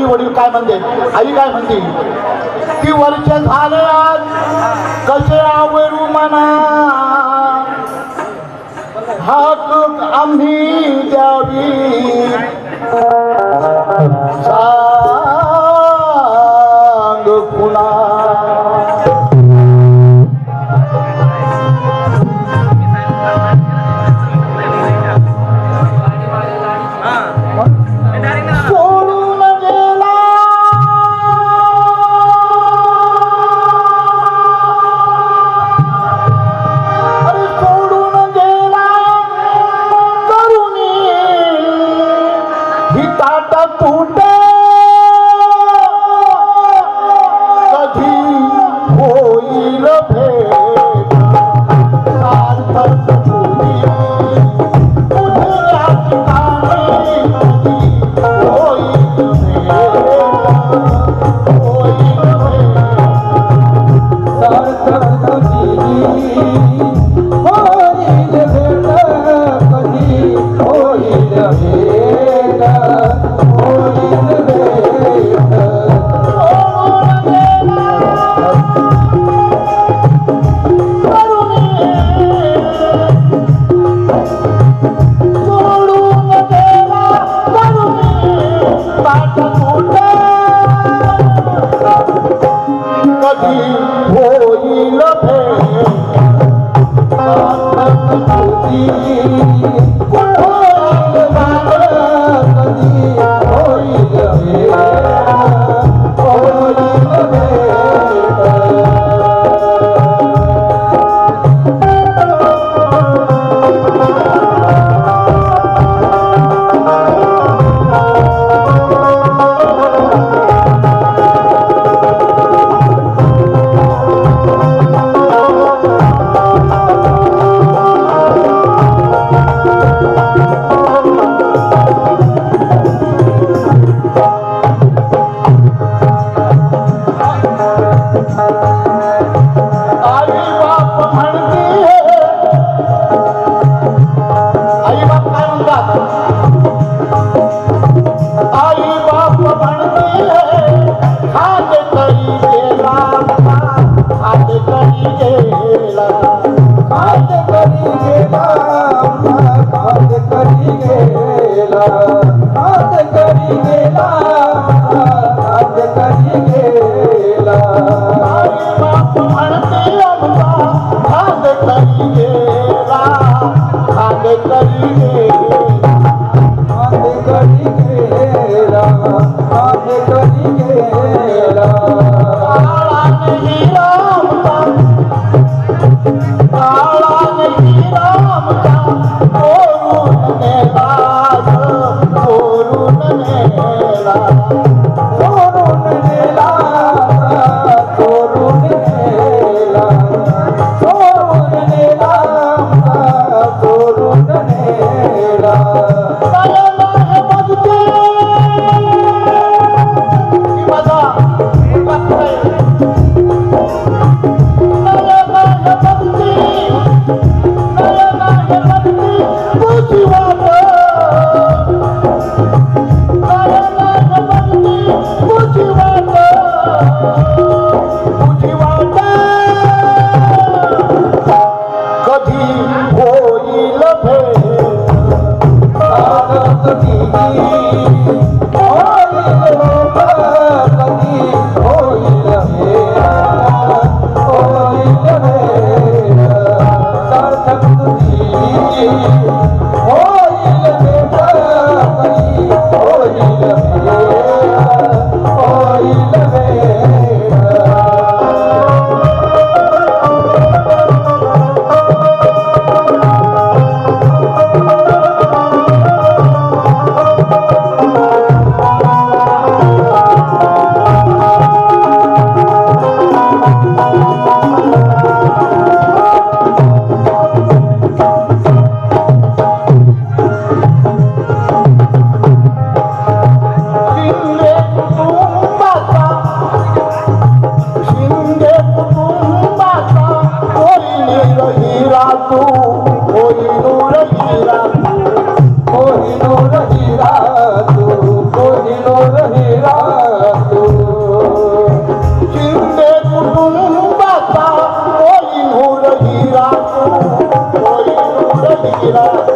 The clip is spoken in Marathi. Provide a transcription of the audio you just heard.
आई वडील काय म्हणते? आई काय म्हणते? ती वर्ष झाल्यात कसे आवरू मना? हाक आम्ही द्यावी. सांग पुन्हा काज करी काज करीला Salam. Có gì.